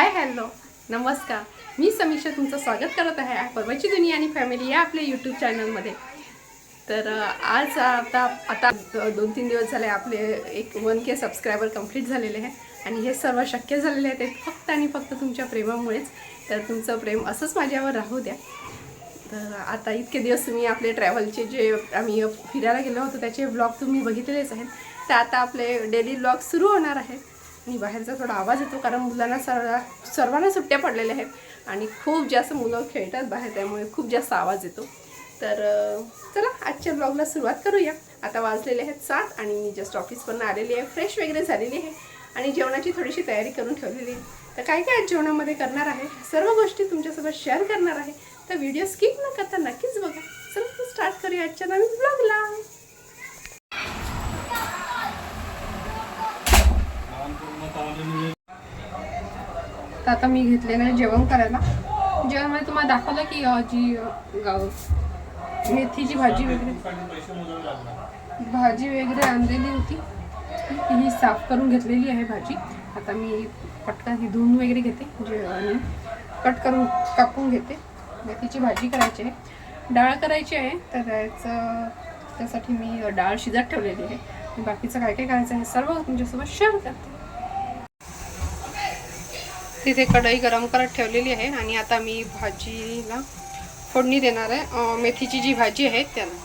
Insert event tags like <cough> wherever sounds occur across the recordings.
Hi hello. नमस्कार. मी समीक्षा तुमचं स्वागत करत आहे परवाची दुनिया आणि फॅमिली या आपल्या यूट्यूब चॅनलमध्ये. तर आज आता आता दोन तीन दिवस झाले आपले एक वन के सबस्क्रायबर कंप्लीट झालेले आहे आणि हे सर्व शक्य झालेले आहे ते फक्त आणि फक्त तुमच्या प्रेमामुळेच. तर तुमचं प्रेम असंच माझ्यावर राहू द्या. तर आता इतके दिवस तुम्ही आपले ट्रॅव्हलचे जे आम्ही फिरायला गेलो होतो त्याचे ब्लॉग तुम्ही बघितलेलेच आहेत. तर आता आपले डेली ब्लॉग सुरू होणार आहेत. आणि बाहेरचा थोडा आवाज येतो कारण मुलांना सर्व सर्वांना सुट्ट्या पडलेल्या आहेत. आणि खूप जास्त मुलं खेळतात बाहेर त्यामुळे खूप जास्त आवाज येतो. तर चला आजच्या ब्लॉगला सुरुवात करूया. आता वाजलेले आहेत सात आणि मी जस्ट ऑफिसवरून आलेली आहे. फ्रेश वगैरे झालेली आहे. आणि जेवणाची थोडीशी तयारी करून ठेवलेली आहे. तर काय काय आज जेवणामध्ये करणार आहे? सर्व गोष्टी तुमच्यासोबत शेअर करणार आहे. तर व्हिडिओ स्किप न करता नक्कीच बघा. चला स्टार्ट करूया आजच्या नवीन ब्लॉगला तर आता मी घेतलेलं आहे जेवण करायला. जेवणामध्ये तुम्हाला दाखवलं की जी मेथीची भाजी वगैरे. भाजी वगैरे आणलेली होती. ही साफ करून घेतलेली आहे भाजी. आता मी पटकन ही धुवून वगैरे घेते. जे आणि कट करून कापून घेते. मेथीची भाजी करायची आहे. डाळ करायची आहे. तर त्याचं त्यासाठी मी डाळ शिजत ठेवलेली आहे. बाकीचं काय काय करायचं आहे सर्व तुमच्यासोबत शेअर करते. तिथे कढई गरम करत ठेवलेली आहे आणि आता मी भाजीला फोडणी देणार आहे. मेथीची जी भाजी आहे त्याला.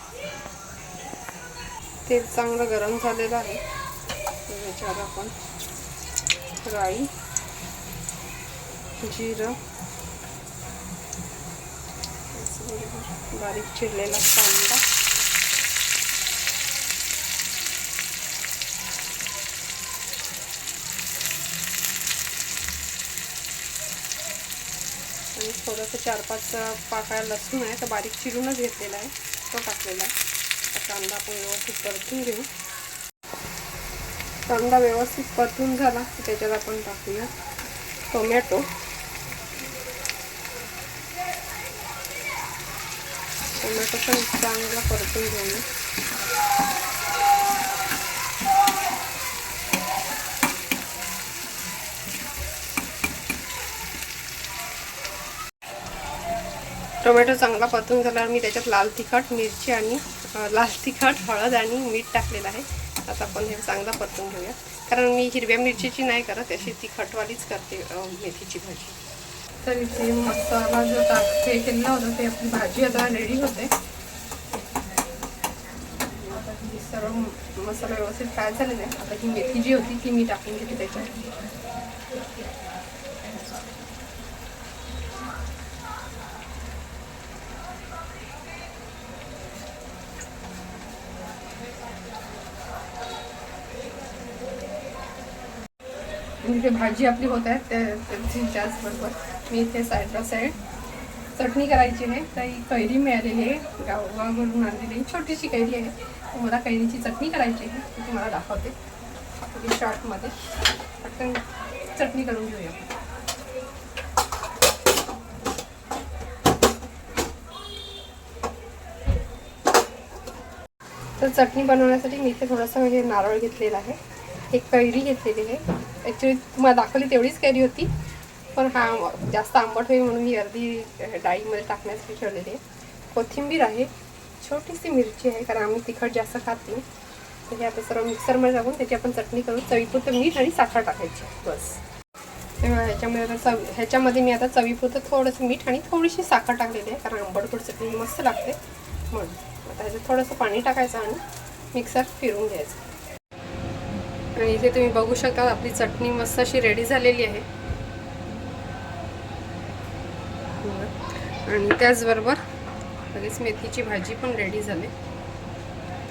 तेल चांगलं गरम झालेलं आहे. याच्यावर आपण राई जिरं बारीक चिरलेला कांदा थोडंसं चार पाच पाकळ्या लसूण आहे तर बारीक चिरूनच घेतलेला आहे. तो टाकलेला आहे. कांदा आपण व्यवस्थित परतून घेऊ. कांदा व्यवस्थित परतून झाला की त्याच्यात आपण टाकूया टोमॅटो. टोमॅटो पण चांगला परतून घेऊया. टोमॅटो चांगला परतून झाल्यावर मी त्याच्यात लाल तिखट मिरची आणि लाल तिखट हळद आणि मीठ टाकलेलं आहे. आता आपण हे चांगला परतून घेऊया. कारण मी हिरव्या मिरचीची नाही करत अशी तिखटवालीच करते मेथीची भाजी. तर इथे मसाला जो टाक हे केलेला होता ते आपली भाजी आता रेडी होते. आता सर्व मसाला व्यवस्थित फ्राय झालेला आहे आता ही मेथी जी होती ती मी टाकून घेते त्याच्यात. इथे भाजी आपली होत आहे त्याचबरोबर मी इथे साईडला साईड चटणी करायची आहे तर ही कैरी मिळालेली आहे गावावरून आणलेली छोटीशी कैरी आहे. मला कैरीची चटणी करायची आहे ती तुम्हाला दाखवते. आपली शॉर्टमध्ये पटकन चटणी करून घेऊया. तर चटणी बनवण्यासाठी मी इथे थोडंसं म्हणजे नारळ घेतलेला आहे. एक कैरी घेतलेली आहे. ॲक्च्युली तुम्हाला दाखवली तेवढीच कॅरी होती. पण हा जास्त आंबट होईल म्हणून मी अर्धी डाळीमध्ये टाकण्यासाठी ठेवलेली आहे. कोथिंबीर आहे. छोटीशी मिरची आहे कारण आम्ही तिखट जास्त खात नाही. तर हे आता सर्व मिक्सरमध्ये टाकून त्याची आपण चटणी करून चवीपुरतं मीठ आणि साखर टाकायची बस. तेव्हा ह्याच्यामध्ये आता चव ह्याच्यामध्ये मी आता चवीपुरतं थोडंसं मीठ आणि थोडीशी साखर टाकलेली आहे कारण आंबटगोड चटणी मस्त लागते. म्हणून आता ह्याचं थोडंसं पाणी टाकायचं आणि मिक्सर फिरून घ्यायचं. आणि इथे तुम्ही बघू शकता आपली चटणी मस्त अशी रेडी झालेली आहे. आणि त्याचबरोबर लगेच मेथीची भाजी पण रेडी झाली.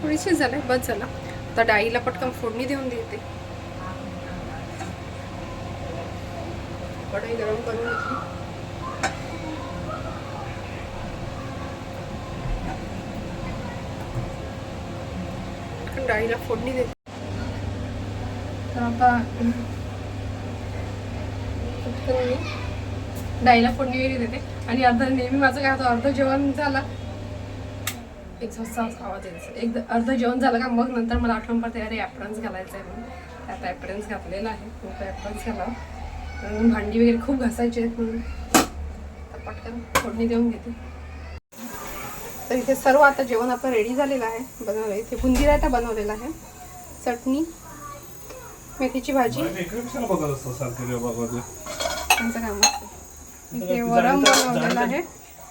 थोडीशी झाली बस झाला. आता डाळीला पटकन फोडणी देऊन देते. कढई गरम करून घेतली डाळीला फोडणी देते. तर आता पटकन फोडणी वगैरे देते. आणि अर्ध नेहमी माझं काय होतं अर्धं जेवण झाला. एक स्वस्त आवाज यायचा एक अर्धं जेवण झालं का मग नंतर मला आठवण पडते अरे ॲप्रन्स घालायचा आहे म्हणून. आता ॲपरन्स घातलेला आहे. तो ॲप्रन्स घाला म्हणून भांडी वगैरे खूप घासायची आहेत म्हणून. पटकन फोडणी देऊन घेते. तर इथे सर्व आता जेवण आपलं रेडी झालेलं आहे. बनवलं इथे बुंदी रायता बनवलेला आहे. चटणी. मेथीची भाजी? त्यांचं काम असतं. इथे वरण बनवलेलं आहे.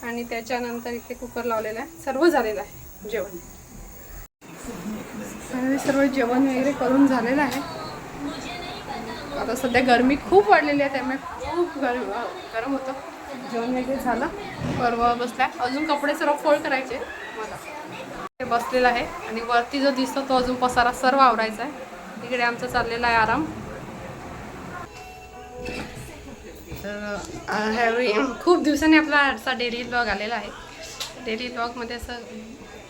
आणि त्याच्यानंतर इथे कुकर लावलेला आहे. सर्व झालेलं आहे जेवण. आणि सर्व जेवण वगैरे करून झालेलं आहे. आता सध्या गरमी खूप वाढलेली आहे त्यामुळे खूप गरम गरम होतं. जेवण वगैरे झालं. परवा बसल्या अजून कपडे सर्व फोल्ड करायचे मला. ते बसलेला आहे. आणि वरती जो दिसतो तो अजून पसारा सर्व आवरायचा आहे. इकडे आमचा चाललेला आहे आराम. तर खूप दिवसांनी आपला आजचा डेली ब्लॉग आलेला आहे. डेली ब्लॉगमध्ये असं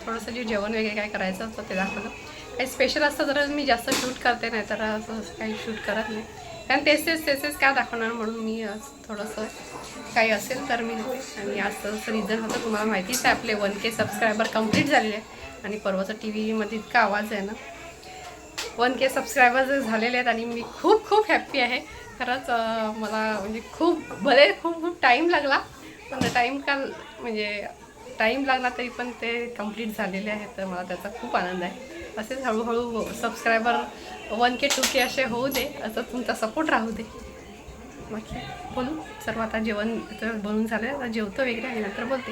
थोडंसं जे जेवण वगैरे काय करायचं असतं ते दाखवलं. काही स्पेशल असतं तर मी जास्त शूट करते नाही तर असं काही शूट करत नाही. कारण तेच तेच तेच तेच काय दाखवणार म्हणून मी थोडंसं काही असेल तर मी आणि आज रिझन होतं तुम्हाला माहितीच आहे आपले वन के सबस्क्रायबर कंप्लीट झालेले आहे आणि परवाचं टी व्हीमध्ये इतका आवाज आहे ना. वन के सबस्क्रायबर झालेले आहेत आणि मी खूप खूप हॅप्पी आहे. खरंच मला म्हणजे खूप भले खूप खूप टाईम लागला पण टाईम का म्हणजे टाईम लागला तरी पण ते कंप्लीट झालेले आहेत तर मला त्याचा खूप आनंद आहे. असेच हळूहळू subscriber one K two K असे होऊ दे असं तुमचा सपोर्ट राहू दे. बाकी बोलू सर्व आता जेवण तर बनवून झालं आता जेवतो वगैरे आणि नंतर बोलते.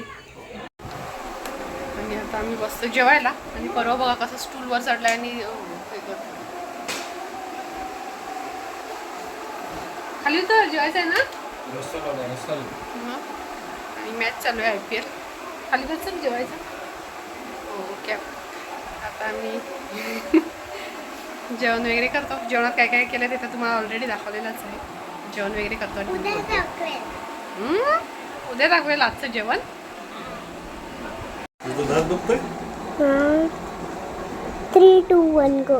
आणि आता आम्ही बसतो जेवायला आणि परवा बघा कसं स्टूलवर चढला आणि अं, हे करतो. खाली तर जेवायचं आहे ना. आणि मॅच चालू आहे आय पी एल खाली तर चल जेवायचं. हो ओके. आता आम्ही <laughs> जेवण वगैरे करतो. जेवणात काय काय केलं ते तर तुम्हाला ऑलरेडी दाखवलेलंच आहे. जेवण वगैरे करतो? उद्या दाखवेल. आजचं जेवण. Three to one go